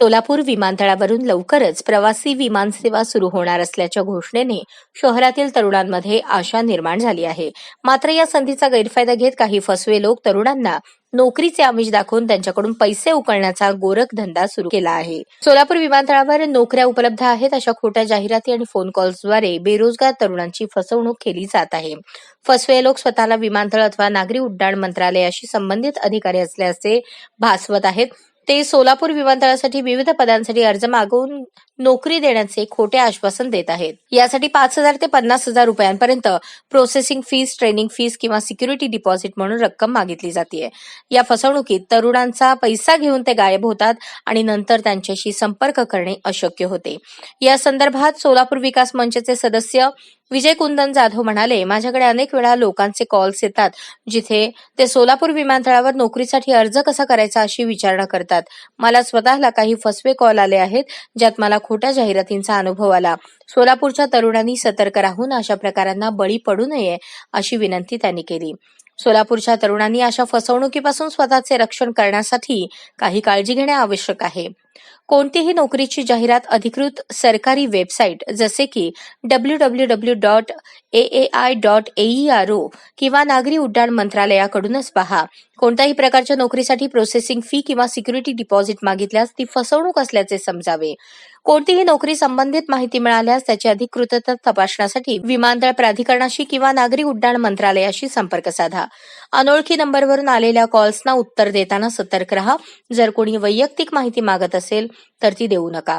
सोलापूर विमानतळावरून लवकरच प्रवासी विमानसेवा सुरू होणार असल्याच्या घोषणेने शहरातील तरुणांमध्ये आशा निर्माण झाली आहे. मात्र या संधीचा गैरफायदा घेत काही फसवे लोक तरुणांना नोकरीचे आमिष दाखवून त्यांच्याकडून पैसे उकळण्याचा गोरखधंदा सुरू केला आहे. सोलापूर विमानतळावर नोकऱ्या उपलब्ध आहेत अशा खोट्या जाहिराती आणि फोन कॉल्सद्वारे बेरोजगार तरुणांची फसवणूक केली जात आहे. फसवे लोक स्वतःला विमानतळ अथवा नागरी उड्डाण मंत्रालयाशी संबंधित अधिकारी असल्याचे भासवत आहेत. ते सोलापूर विमानतळासाठी विविध पदांसाठी अर्ज मागवून नोकरी देण्याचे खोटे आश्वासन देत आहेत. यासाठी पाच हजार ते पन्नास हजार रुपयांपर्यंत प्रोसेसिंग फीस ट्रेनिंग फीस किंवा सिक्युरिटी डिपॉझिट म्हणून रक्कम मागितली जाते या फसवणुकीत तरुणांचा पैसा घेऊन ते गायब होतात आणि नंतर त्यांच्याशी संपर्क करणे अशक्य होते. या संदर्भात सोलापूर विकास मंचचे सदस्य विजय कुंदन जाधव म्हणाले माझ्याकडे अनेक वेळा लोकांचे कॉल्स येतात जिथे ते सोलापूर विमानतळावर नोकरीसाठी अर्ज कसा करायचा अशी विचारणा करतात. मला स्वतःला काही फसवे कॉल आले आहेत ज्यात मला खोट्या जाहिरातींचा अनुभव आला. सोलापूरच्या तरुणांनी सतर्क राहून अशा प्रकारांना बळी पडू नये अशी विनंती त्यांनी केली. सोलापूरच्या तरुणांनी अशा फसवणुकीपासून स्वतःचे रक्षण करण्यासाठी काही काळजी घेणे आवश्यक आहे. कोणतीही नोकरीची जाहिरात अधिकृत सरकारी वेबसाईट जसे की W W W dot A A I dot aero किंवा नागरी उड्डाण मंत्रालयाकडूनच पहा. कोणत्याही प्रकारच्या नोकरीसाठी प्रोसेसिंग फी किंवा सिक्युरिटी डिपॉझिट मागितल्यास ती फसवणूक असल्याचे समजावे. कोणतीही नोकरी संबंधित माहिती मिळाल्यास त्याची अधिकृतता तपासण्यासाठी विमानतळ प्राधिकरणाशी किंवा नागरी उड्डाण मंत्रालयाशी संपर्क साधा. अनोळखी नंबरवरून आलेल्या कॉल्सना उत्तर देताना सतर्क रहा. जर कोणी वैयक्तिक माहिती मागत असेल असेल तर ती देऊ नका.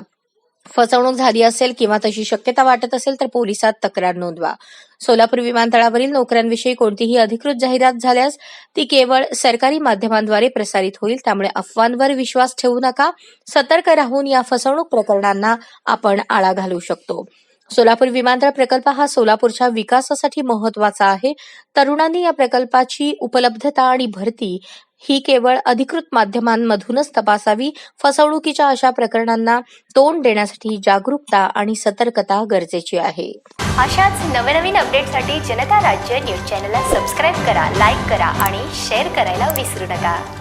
फसवणूक झाली असेल किंवा तशी शक्यता वाटत असेल तर पोलिसात तक्रार नोंदवा. सोलापूर विमानतळावरील नोकऱ्यांविषयी कोणतीही अधिकृत जाहिरात झाल्यास ती केवळ सरकारी माध्यमांद्वारे प्रसारित होईल त्यामुळे अफवांवर विश्वास ठेवू नका. सतर्क राहून या फसवणूक प्रकरणांना आपण आळा घालू शकतो. सोलापूर विमानतळ प्रकल्प हा सोलापूरच्या विकासासाठी महत्त्वाचा आहे. तरुणांनी या प्रकल्पाची उपलब्धता आणि भरती ही केवळ अधिकृत माध्यमांमधूनच तपासावी फसवणुकीच्या अशा प्रकरणांना तोंड देण्यासाठी जागरूकता आणि सतर्कता गरजेची आहे. अशाच नवनवीन अपडेटसाठी जनता राज्य न्यूज चॅनलला सबस्क्राईब करा लाईक करा आणि शेअर करायला विसरू नका.